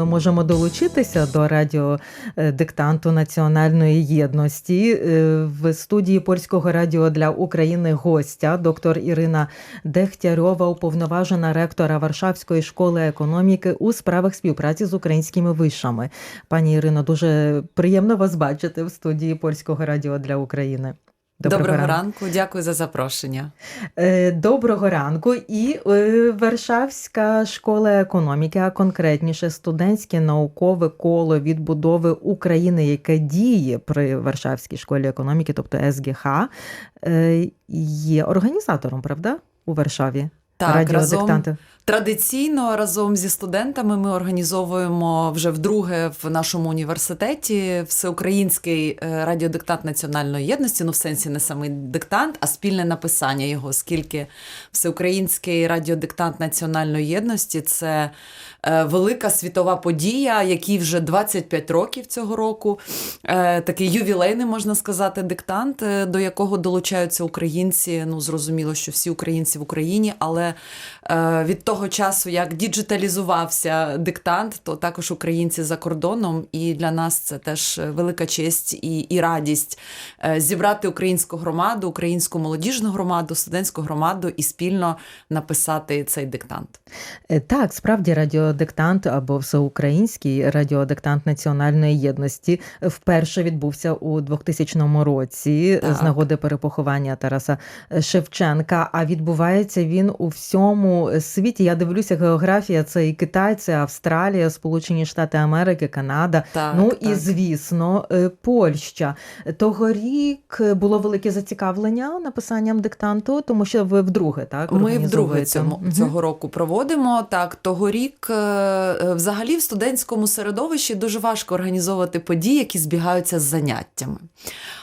ми можемо долучитися до радіодиктанту національної єдності. Е, В студії польського радіо для України гостя доктор Ірина Дехтярьова, уповноважена ректора Варшавської школи економіки у справах співпраці з українськими вишами. Пані Ірино, дуже приємно вас бачити в студії польського радіо для України. Доброго, ранку, дякую за запрошення. Е, Доброго ранку. І е, Варшавська школа економіки, а конкретніше студентське наукове коло відбудови України, яке діє при Варшавській школі економіки, тобто СГХ, е, є організатором, правда, у Варшаві? Так, разом традиційно разом зі студентами ми організовуємо вже вдруге в нашому університеті всеукраїнський е, радіодиктант національної єдності. Ну, в сенсі не самий диктант, а спільне написання його, оскільки всеукраїнський радіодиктант національної єдності це е, велика світова подія, який вже 25 років цього року. Е, Такий ювілейний, можна сказати, диктант, до якого долучаються українці. Ну, зрозуміло, що всі українці в Україні, але е, від того часу, як діджиталізувався диктант, то також українці за кордоном. І для нас це теж велика честь і, і радість е, зібрати українську громаду, українську молодіжну громаду, студентську громаду і спільно написати цей диктант. Е, Так, справді радіодиктант або всеукраїнський радіодиктант національної єдності вперше відбувся у 2000 році Так. з нагоди перепоховання Тараса Шевченка. А відбувається він у всьому світі. Я дивлюся, географія це і Китай, це Австралія, Сполучені Штати Америки, Канада. Так, ну так. і звісно, е, Польща. Тогорік було велике зацікавлення написанням диктанту, тому що ви вдруге так Ми вдруге цьому, цього року проводимо. Так, тогорік е, е, взагалі в студентському середовищі дуже важко організовувати події, які збігаються з заняттями.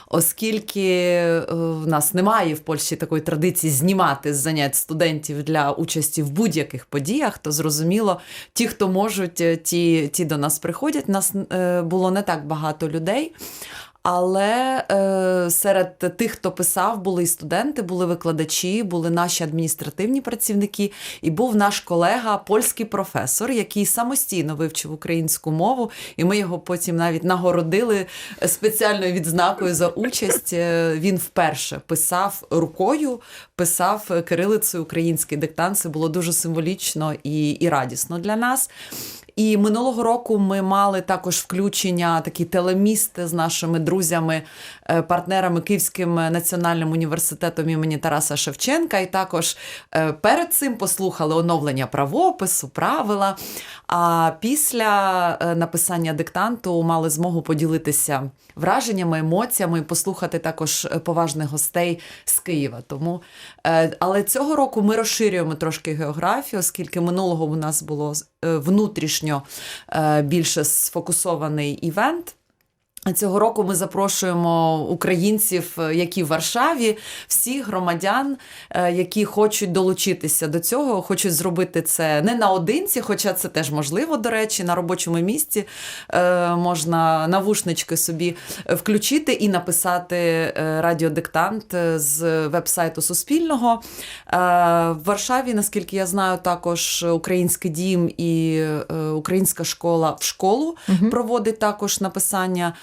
Оскільки е, в нас немає в Польщі такої традиції знімати з занять студентів для участі в будь-яких подіях, то зрозуміло, ті, хто можуть, е, ті, ті до нас приходять. Нас е, було не так багато людей. Але е, серед тих, хто писав, були і студенти, були викладачі, були наші адміністративні працівники, і був наш колега, польський професор, який самостійно вивчив українську мову, і ми його потім навіть нагородили спеціальною відзнакою за участь. Е, Він вперше писав рукою, писав кирилицею український диктант. Це було дуже символічно і, і радісно для нас. І минулого року ми мали також включення такі телемісти з нашими друзями, е, партнерами Київським національним університетом імені Тараса Шевченка. І також е, перед цим послухали оновлення правопису, правила. А після е, написання диктанту мали змогу поділитися враженнями, емоціями, і послухати також поважних гостей з Києва. Тому, але цього року ми розширюємо трошки географію, оскільки минулого у нас було внутрішньо е, більше сфокусований івент. Цього року ми запрошуємо українців, е, які в Варшаві, всіх громадян, е, які хочуть долучитися до цього, хочуть зробити це не наодинці, хоча це теж можливо, до речі, на робочому місці е, можна навушнички собі включити і написати радіодиктант з веб-сайту Суспільного. В Варшаві, наскільки я знаю, також Український дім і Українська школа в школу Мгм. проводить також написання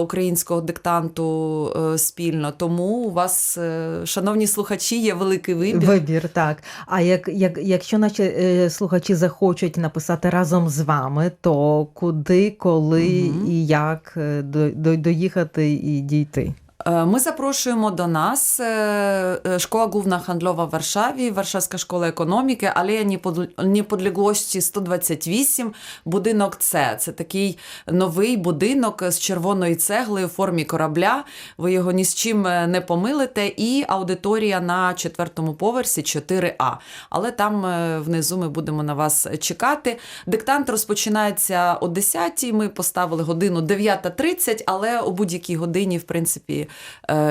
українського диктанту е, спільно. Тому у вас, е, шановні слухачі, є великий вибір. Вибір, так. А як, як, якщо наші е, слухачі захочуть написати разом з вами, то куди, коли угу. і як е, до, до, доїхати і дійти? Е, Ми запрошуємо до нас е, е, Школа Główna Handlowa в Варшаві, Варшавська школа економіки, Алея Непод- Неподлеглості 128, будинок С. Це такий новий будинок з червоної цегли у формі корабля. Ви його ні з чим не помилите. І аудиторія на четвертому поверсі 4А. Але там внизу ми будемо на вас чекати. Диктант розпочинається о 10-й. Ми поставили годину 9.30, але о будь-якій годині, в принципі,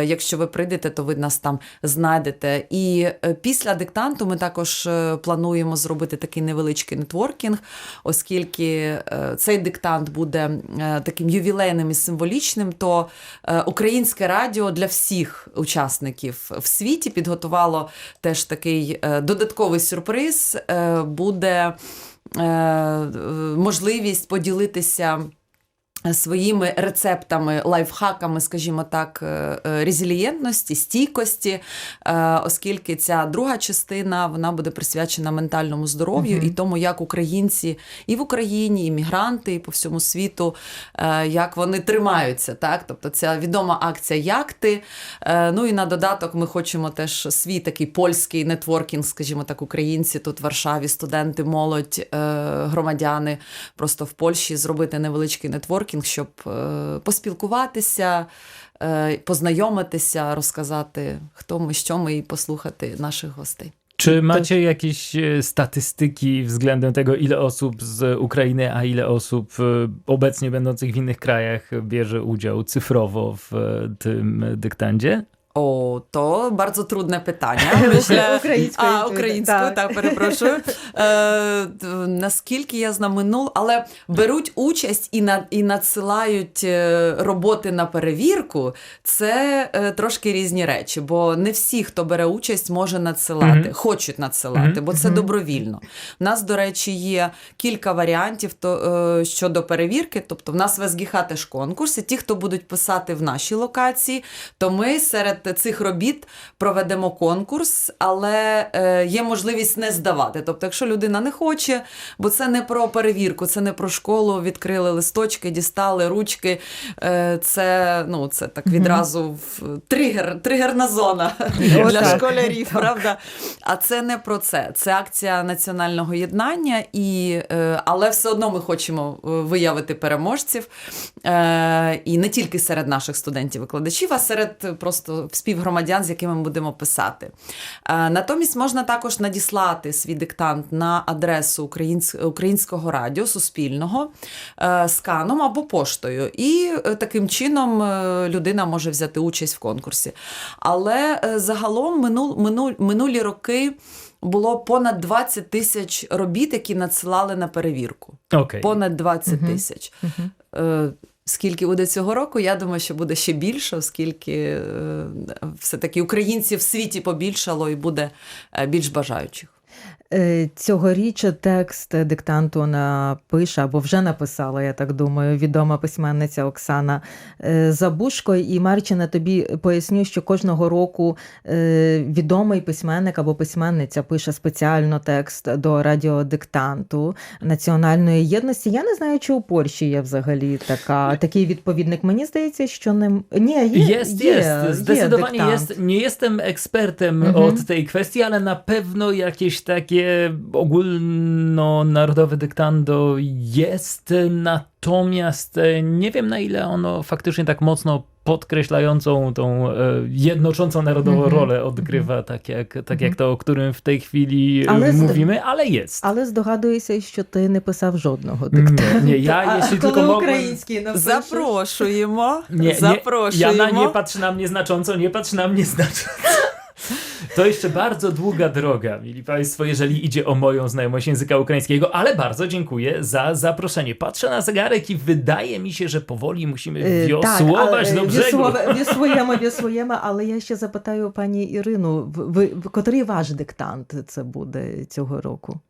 якщо ви прийдете, то ви нас там знайдете. І е, після диктанту ми також е, плануємо зробити такий невеличкий нетворкінг, оскільки е, цей диктант буде е, таким ювілейним і символічним, то е, українське радіо для всіх учасників в світі підготувало теж такий е, додатковий сюрприз. Е, Буде е, е, можливість поділитися. Своїми рецептами, лайфхаками, скажімо так, е, е, резилієнтності, стійкості, е, оскільки ця друга частина вона буде присвячена ментальному здоров'ю Мгм. і тому, як українці і в Україні, і мігранти, і по всьому світу, як вони тримаються. Так? Тобто ця відома акція Як ти. Ну і на додаток ми хочемо теж свій такий польський нетворкінг, скажімо так, українці тут в Варшаві, студенти, молодь, громадяни просто в Польщі зробити невеличкий нетворкінг, щоб е, поспілкуватися, е, познайомитися, розказати, хто ми, що ми, і послухати наших gostej. Czy macie jakieś e, statystyki względem tego, ile osób z Ukrainy, a ile osób e, obecnie będących w innych krajach bierze udział cyfrowo w e, tym dyktandzie? О, то bardzo трудне питання. Myślę, Українською а, українською, так. так, перепрошую. Е, наскільки я знаю, минул, але беруть участь і, на, і надсилають роботи на перевірку, це е, трошки різні речі, бо не всі, хто бере участь, може надсилати, Мгм. хочуть надсилати, Мгм. бо це добровільно. У нас, до речі, є кілька варіантів то, е, щодо перевірки. Тобто, в нас в СГХ теж конкурс, і ті, хто будуть писати в нашій локації, то ми серед цих робіт проведемо конкурс, але е, є можливість не здавати. Тобто, якщо людина не хоче, бо це не про перевірку, це не про школу, відкрили листочки, дістали ручки. Е, це, ну, це так відразу в тригер, тригерна зона О, для так. школярів, Так. правда? А це не про це. Це акція національного єднання, і, е, але все одно ми хочемо е, виявити переможців. Е, і не тільки серед наших студентів-викладачів, а серед просто співгромадян, з якими ми будемо писати. Е, натомість можна також надіслати свій диктант на адресу Українського радіо Суспільного е, сканом або поштою. І е, таким чином людина може взяти участь в конкурсі. Але загалом минул, минул, минулі роки було понад 20 тисяч робіт, які надсилали на перевірку. Okej. Понад 20 Мгм. тисяч. Мгм. Е, Скільки буде цього року, я думаю, що буде ще більше, оскільки е, все-таки українців в світі побільшало і буде е, більш бажаючих. Е, Цьогоріч текст диктанту напише або вже написала, я так думаю, відома письменниця Оксана е, Забушко. І Марчина, тобі поясню, що кожного року е, відомий письменник або письменниця пише спеціально текст до радіодиктанту національної єдності. Я не знаю, чи у Польщі є взагалі така, такий відповідник. Мені здається, що не ні, є, Jest, є, jest. Zdecydowanie диктант. jest. Nie jestem ekspertem Mhm. od tej kwestii, ale na pewno jakieś takie ogólnonarodowe dyktando jest. Natomiast e, nie wiem, na ile ono faktycznie tak mocno podkreślającą tą e, jednoczącą narodową Mhm. rolę odgrywa, tak, jak, tak Mhm. jak to, o którym w tej chwili e, Ale z- mówimy, ale jest. Але здогадуюся, що ти не писав жодного диктанту. Nie, nie, ja А jeśli коли tylko mogłem... український напишеш? Запрошуємо. Nie, nie, Запрошуємо. Jana, nie patrz na mnie znacząco, nie patrz na mnie znacząco. To jeszcze bardzo długa droga, mili Państwo, jeżeli idzie o moją znajomość języka ukraińskiego, ale bardzo dziękuję za zaproszenie. Patrzę na zegarek i wydaje mi się, że powoli musimy y, tak, wiosłować tak, do brzegu. Wiosłowa, wiosłujemy, wiosłujemy, ale ja się zapytaję Pani Irynu, w, w, w, w, w, w, w, w, w,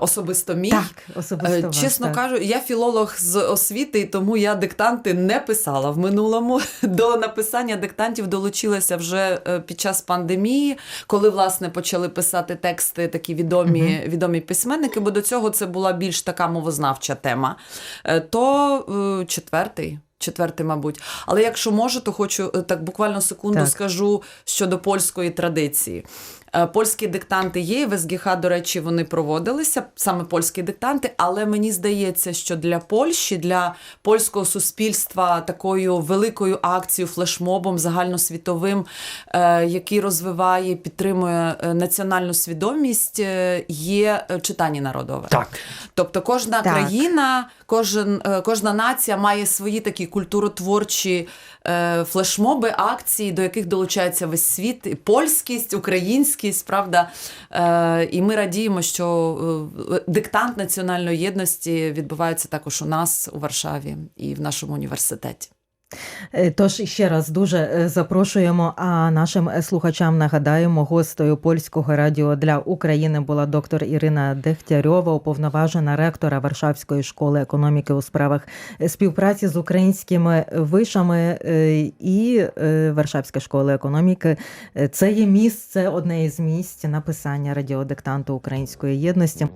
Особисто мій. Так, Е, особисто ваш, Чесно так. кажу, я філолог з освіти, тому я диктанти не писала в минулому. До написання диктантів долучилася вже е, під час пандемії, коли власне почали писати тексти такі відомі, Мгм. відомі письменники, бо до цього це була більш така мовознавча тема. Е, То е, четвертий. Четвертий, мабуть. Але якщо можу, то хочу е, так буквально секунду Так. скажу щодо польської традиції. Е, Польські диктанти є, в СГХ, до речі, вони проводилися, саме польські диктанти, але мені здається, що для Польщі, для польського суспільства такою великою акцією, флешмобом загальносвітовим, е, який розвиває, підтримує національну свідомість, є читання народове. Tak. Тобто кожна Так. країна, кожен, кожна нація має свої такі культуротворчі е, флешмоби, акції, до яких долучається весь світ, польськість, українськість, правда. Е, і ми радіємо, що е, диктант національної єдності відбувається також у нас у Варшаві і в нашому університеті. Е, Тож ще раз дуже е, запрошуємо. А нашим е, слухачам нагадаємо, гостею польського радіо для України була доктор Ірина Дегтярьова, уповноважена ректора Варшавської школи економіки у справах співпраці з українськими вишами і Варшавська школа економіки. Це є місце, одне із місць написання радіодиктанту української єдності.